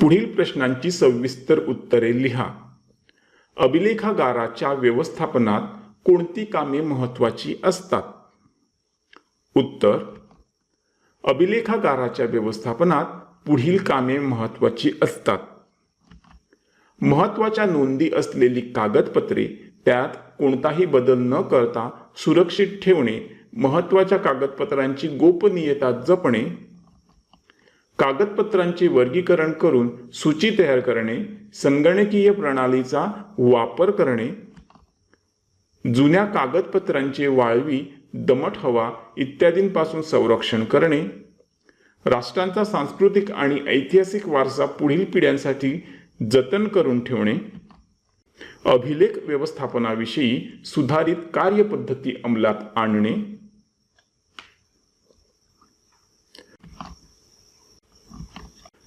पुढील प्रश्नांची सविस्तर उत्तरे लिहा. अभिलेखागाराच्या व्यवस्थापनात कोणती कामे महत्वाची असतात? उत्तर अभिलेखागाराच्या व्यवस्थापनात पुढील कामे महत्वाची असतात. महत्त्वाच्या नोंदी असलेली कागदपत्रे त्यात कोणताही बदल न करता सुरक्षित ठेवणे महत्त्वाच्या कागदपत्रांची गोपनीयता जपणे कागदपत्रांचे वर्गीकरण करून सूची तयार करणे संगणकीय प्रणालीचा वापर करणे जुन्या कागदपत्रांचे वाळवी दमट हवा इत्यादींपासून संरक्षण करणे राष्ट्रांचा सांस्कृतिक आणि ऐतिहासिक वारसा पुढील पिढ्यांसाठी जतन करून ठेवणे अभिलेख व्यवस्थापनाविषयी सुधारित कार्यपद्धती अंमलात आणणे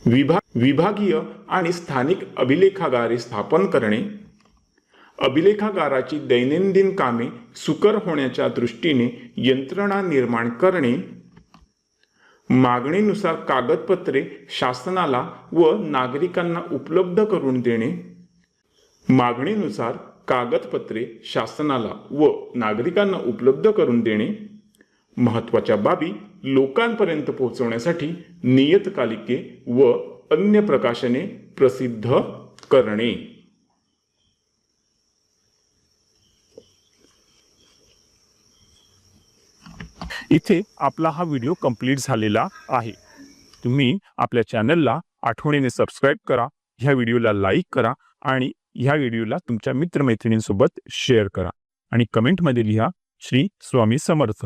विभाग विभागीय आणि स्थानिक अभिलेखागारे स्थापन करणे. अभिलेखागाराची दैनंदिन कामे सुकर होण्याच्या दृष्टीने यंत्रणा निर्माण करणे. मागणीनुसार कागदपत्रे शासनाला व नागरिकांना उपलब्ध करून देणे. मागणीनुसार कागदपत्रे शासनाला व नागरिकांना उपलब्ध करून देणे. महत्त्वाच्या बाबी लोकांपर्यंत पोहोचवण्यासाठी नियतकालिके व अन्य प्रकाशने प्रसिद्ध करणे. इथे आपला हा व्हिडिओ कंप्लीट झालेला आहे. तुम्ही आपल्या चॅनलला आठवणीने सबस्क्राईब करा ह्या व्हिडिओला लाईक करा आणि ह्या व्हिडिओला तुमच्या मित्रमैत्रिणींसोबत शेअर करा. आणि कमेंटमध्ये लिहा श्री स्वामी समर्थ.